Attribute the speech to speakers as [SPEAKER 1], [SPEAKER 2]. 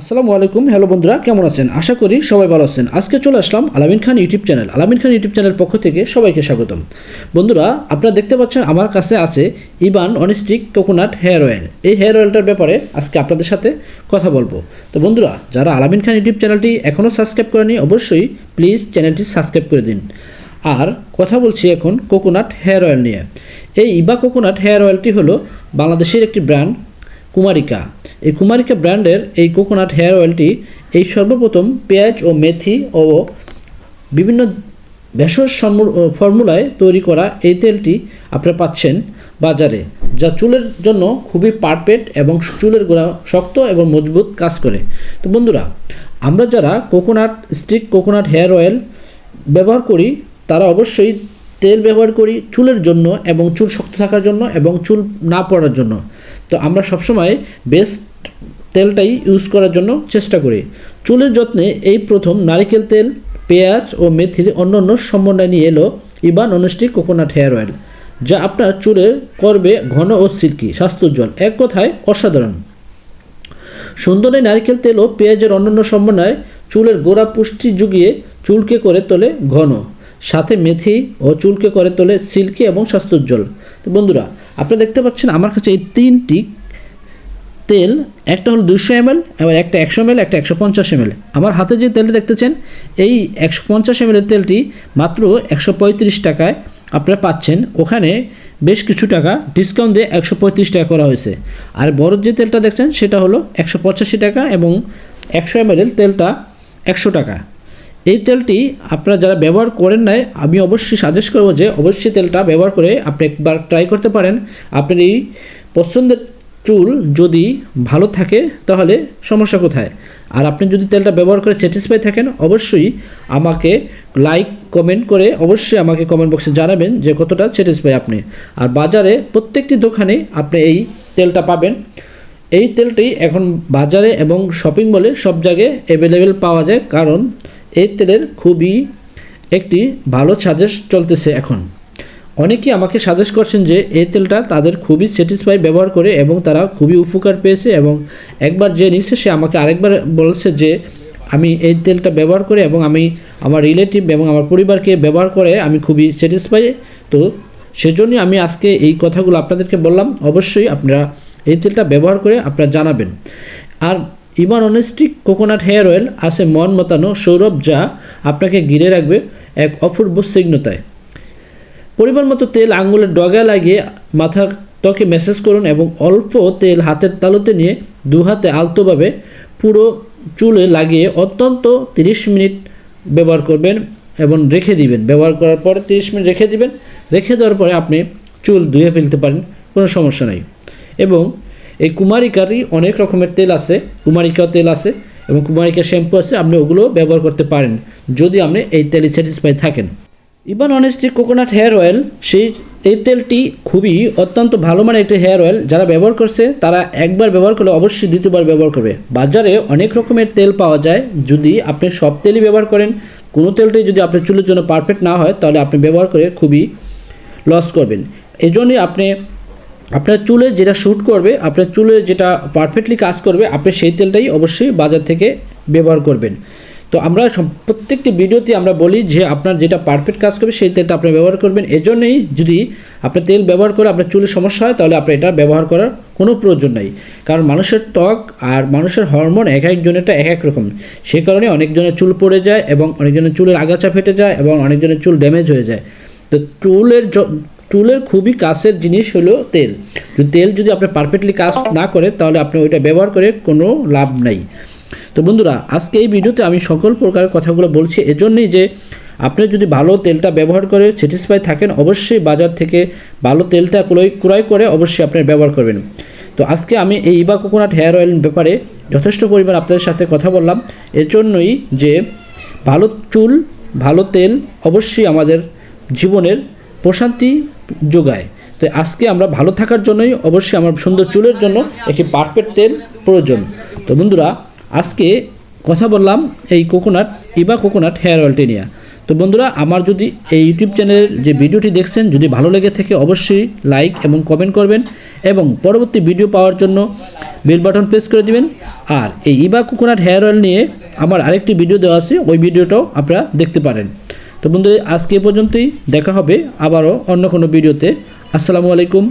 [SPEAKER 1] আসসালামু আলাইকুম, হ্যালো বন্ধুরা, কেমন আছেন? আশা করি সবাই ভালো আছেন। আজকে চলে আসলাম আলামিন খান ইউটিউব চ্যানেল। আলামিন খান ইউটিউব চ্যানেল পক্ষ থেকে সবাইকে স্বাগতম। বন্ধুরা, আপনারা দেখতে পাচ্ছেন আমার কাছে আছে ইবান অনিস্টিক কোকোনাট হেয়ার অয়েল। এই হেয়ার অয়েলটার ব্যাপারে আজকে আপনাদের সাথে কথা বলব। তো বন্ধুরা, যারা আলামিন খান ইউটিউব চ্যানেলটি এখনও সাবস্ক্রাইব করেনি অবশ্যই প্লিজ চ্যানেলটি সাবস্ক্রাইব করে দিন। আর কথা বলছি এখন কোকোনাট হেয়ার অয়েল নিয়ে। এই ইবা কোকোনাট হেয়ার অয়েলটি হলো বাংলাদেশের একটি ব্র্যান্ড, কুমারিকা। এই কুমারিকা ব্র্যান্ডের এই কোকোনাট হেয়ার অয়েলটি এই সর্বপ্রথম পেঁয়াজ ও মেথি ও বিভিন্ন ভেষজ ফর্মুলায় তৈরি করা এই তেলটি আপনারা পাচ্ছেন বাজারে, যা চুলের জন্য খুবই পারফেক্ট এবং চুলের গোড়া শক্ত এবং মজবুত কাজ করে। তো বন্ধুরা, আমরা যারা কোকোনাট, স্টিক কোকোনাট হেয়ার অয়েল ব্যবহার করি, তারা অবশ্যই তেল ব্যবহার করি চুলের জন্য এবং চুল শক্ত থাকার জন্য এবং চুল না পড়ার জন্য। তো আমরা সবসময় বেস্ট তেলটাই ইউজ করার জন্য চেষ্টা করি। চুলের যত্নে এই প্রথম নারিকেল তেল, পেঁয়াজ ও মেথির অন্য অন্য সমন্বয় নিয়ে এলো ইবান অনস্টিক কোকোনাট হেয়ার অয়েল যা আপনার চুলে করবে ঘন ও সিল্কি স্বাস্থ্যোজ্জ্বল এক কথায় অসাধারণ। সুন্দর নারকেল তেল ও পেঁয়াজের অন্যান্য সমন্বয়ে চুলের গোড়া পুষ্টি জুগিয়ে চুলকে করে তোলে ঘন। সাথে মেথি ও চুলকে করে তোলে সিল্কি এবং স্বাস্থ্যোজ্জ্বল তো বন্ধুরা, আপনারা দেখতে পাচ্ছেন আমার কাছে এই তিনটি তেল, একটা হলো দুশো এমএল এবং একটা একশো এমএল, একটা একশো পঞ্চাশ এমএল। আমার হাতে যে তেলটা দেখতেছেন, এই একশো পঞ্চাশ এমএলের তেলটি মাত্র একশো পঁয়ত্রিশ টাকায় আপনারা পাচ্ছেন। ওখানে বেশ কিছু টাকা ডিসকাউন্ট দিয়ে একশো পঁয়ত্রিশ টাকা করা হয়েছে। আর বড় যে তেলটা দেখছেন, সেটা হলো একশো পঁচাশি টাকা এবং একশো এমএলের তেলটা একশো টাকা। এই তেলটি আপনারা যারা ব্যবহার করেন নাই, আমি অবশ্যই সাজেস্ট করব যে, অবশ্যই তেলটা ব্যবহার করে আপনি একবার ট্রাই করতে পারেন। আপনার এই পছন্দের চুল যদি ভালো থাকে, তাহলে সমস্যা কোথায়? আর আপনি যদি তেলটা ব্যবহার করে স্যাটিসফাই থাকেন, অবশ্যই আমাকে লাইক কমেন্ট করে অবশ্যই আমাকে কমেন্ট বক্সে জানাবেন যে কতটা স্যাটিসফাই আপনি। আর বাজারে প্রত্যেকটি দোকানে আপনি এই তেলটা পাবেন। এই তেলটি এখন বাজারে এবং শপিং মলে সব জায়গায় অ্যাভেলেবেল পাওয়া যায়। কারণ এই তেলের খুবই একটি ভালো সাজেস্ট চলতেছে এখন। অনেকেই আমাকে সাজেস্ট করছেন যে এই তেলটা তাদের খুবই স্যাটিসফাই ব্যবহার করে এবং তারা খুবই উপকার পেয়েছে এবং একবার যে নিচ্ছে সে আমাকে আরেকবার বলছে যে আমি এই তেলটা ব্যবহার করে এবং আমি আমার রিলেটিভ এবং আমার পরিবারকে ব্যবহার করে আমি খুবই স্যাটিসফাই তো সেজন্যই আমি আজকে এই কথাগুলো আপনাদেরকে বললাম। অবশ্যই আপনারা এই তেলটা ব্যবহার করে আপনারা জানাবেন। আর ইমান অনেস্টিক কোকোনাট হেয়ার অয়েল আছে মন মতানো সৌরভ যা আপনাকে ঘিরে রাখবে এক অপূর্ব সিগ্নতায়। পরিমাণ মতো তেল আঙুলের ডগা লাগিয়ে মাথার ত্বকে ম্যাসেজ করুন এবং অল্প তেল হাতের তালুতে নিয়ে দু হাতে আলতোভাবে পুরো চুলে লাগিয়ে অত্যন্ত 30 মিনিট ব্যবহার করবেন এবং রেখে দিবেন। ব্যবহার করার পরে 30 মিনিট রেখে দিবেন। রেখে দেওয়ার পরে আপনি চুল ধুয়ে ফেলতে পারেন, কোনো সমস্যা নাই। এবং এই কুমারিকারই অনেক রকমের তেল আছে কুমারিকা তেল আছে এবং কুমারিকা শ্যাম্পু আছে, আপনি ওগুলো ব্যবহার করতে পারেন। যদি আপনি এই তেলে স্যাটিসফাই থাকেন। ইবান অনেস্টি কোকোনাট হেয়ার অয়েল, সেই, এই তেলটি খুবই অত্যন্ত ভালো মানের একটি হেয়ার অয়েল। যারা ব্যবহার করছে, তারা একবার ব্যবহার করলে অবশ্যই দ্বিতীয়বার ব্যবহার করবে। বাজারে অনেক রকমের তেল পাওয়া যায়। যদি আপনি সব তেলই ব্যবহার করেন, কোনো তেলটাই যদি আপনার চুলের জন্য পারফেক্ট না হয়, তাহলে আপনি ব্যবহার করে খুবই লস করবেন। এই জন্যই আপনি, আপনার চুলে যেটা শ্যুট করবে, আপনার চুলে যেটা পারফেক্টলি কাজ করবে, আপনি সেই তেলটাই অবশ্যই বাজার থেকে ব্যবহার করবেন। তো আমরা প্রত্যেকটি ভিডিওতে আমরা বলি যে আপনার যেটা পারফেক্ট কাজ করবে, সেই তেলটা আপনি ব্যবহার করবেন। এজন্যই যদি আপনার তেল ব্যবহার করে আপনার চুলের সমস্যা হয়, তাহলে আপনি এটা ব্যবহার করার কোনো প্রয়োজন নেই। কারণ মানুষের ত্বক আর মানুষের হরমোন এক একজনেরটা এক এক রকম। সে কারণে অনেকজনের চুল পড়ে যায় এবং অনেকজনের চুলের আগাছা ফেটে যায় এবং অনেকজনের চুল ড্যামেজ হয়ে যায়। তো চুলের চুলের খুবই কাছের জিনিস হলো তেল। তেল যদি আপনি পারফেক্টলি কাজ না করে, তাহলে আপনি ওইটা ব্যবহার করে কোনো লাভ নাই। তো বন্ধুরা, আজকে এই ভিডিওতে আমি সকল প্রকার কথাগুলো বলছি। এজন্যই যে আপনি যদি ভালো তেলটা ব্যবহার করে স্যাটিসফাই থাকেন, অবশ্যই বাজার থেকে ভালো তেলটা ক্রয় ক্রয় করে অবশ্যই আপনি ব্যবহার করবেন। তো আজকে আমি এই ইবা কোকোনাট হেয়ার অয়েল ব্যাপারে যথেষ্ট পরিমাণ আপনাদের সাথে কথা বললাম। এর জন্যই যে ভালো চুল, ভালো তেল অবশ্যই আমাদের জীবনের প্রশান্তি যোগায়। তো আজকে আমরা ভালো থাকার জন্যই অবশ্যই আমার সুন্দর চুলের জন্য একটি পারফেক্ট তেল প্রয়োজন। তো বন্ধুরা আজকে কথা বললাম এই কোকোনাট ইবা কোকোনাট হেয়ার অয়েলটি নিয়ে। তো বন্ধুরা, আমার যদি এই ইউটিউব চ্যানেলের যে ভিডিওটি দেখছেন, যদি ভালো লেগে থাকে, অবশ্যই লাইক এবং কমেন্ট করবেন এবং পরবর্তী ভিডিও পাওয়ার জন্য বেল বাটন প্রেস করে দিবেন। আর এই ইবা কোকোনাট হেয়ার অয়েল নিয়ে আমার আরেকটি ভিডিও দেওয়া আছে, ওই ভিডিওটাও আপনারা দেখতে পারেন। তো বন্ধু আজকে পর্যন্তই, দেখা হবে আবারও অন্য কোনো ভিডিওতে আসসালামু আলাইকুম।